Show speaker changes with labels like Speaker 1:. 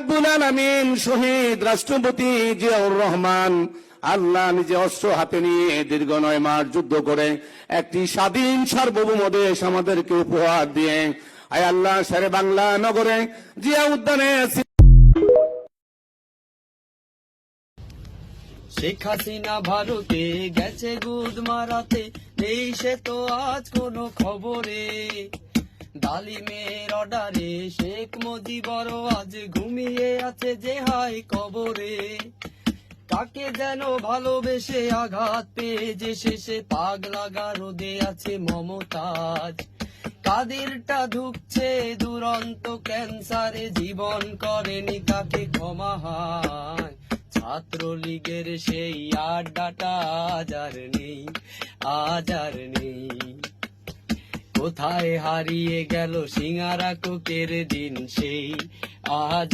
Speaker 1: রাব্বুল আলামিন শহীদ রাষ্ট্রপতি জিয়াউর রহমান আল্লাহ নিজে অস্ত্র হাতে নিয়ে দীর্ঘ নয় মাস যুদ্ধ করে একটি স্বাধীন সার্বভৌম দেশ আমাদেরকে উপহার দিয়ে আয় আল্লাহ সারে বাংলা নগরে জিয়া উদ্যানে
Speaker 2: শেখ হাসিনা ভারতে গেছে গুদ মারাতে নেই সে তো আজ কোনো খবরে। ডালিমের অর্ডারে শেখ মুজিবর আজ ঘুমিয়ে আছে যে হাই কবরে। কাকে যেন ভালোবেসে আঘাত পেয়ে যে শেষে পাগলা গারদে আছে মমতাজ। কাদেরটা ধুকছে দুরন্ত, ক্যান্সারে জীবন করেনি কাকে ক্ষমা হয়। ছাত্রলীগের সেই আড্ডাটা আজ আর নেই, আজ আর নেই। কোথায় হারিয়ে গেল সিঙারা কোকের দিন সেই আজ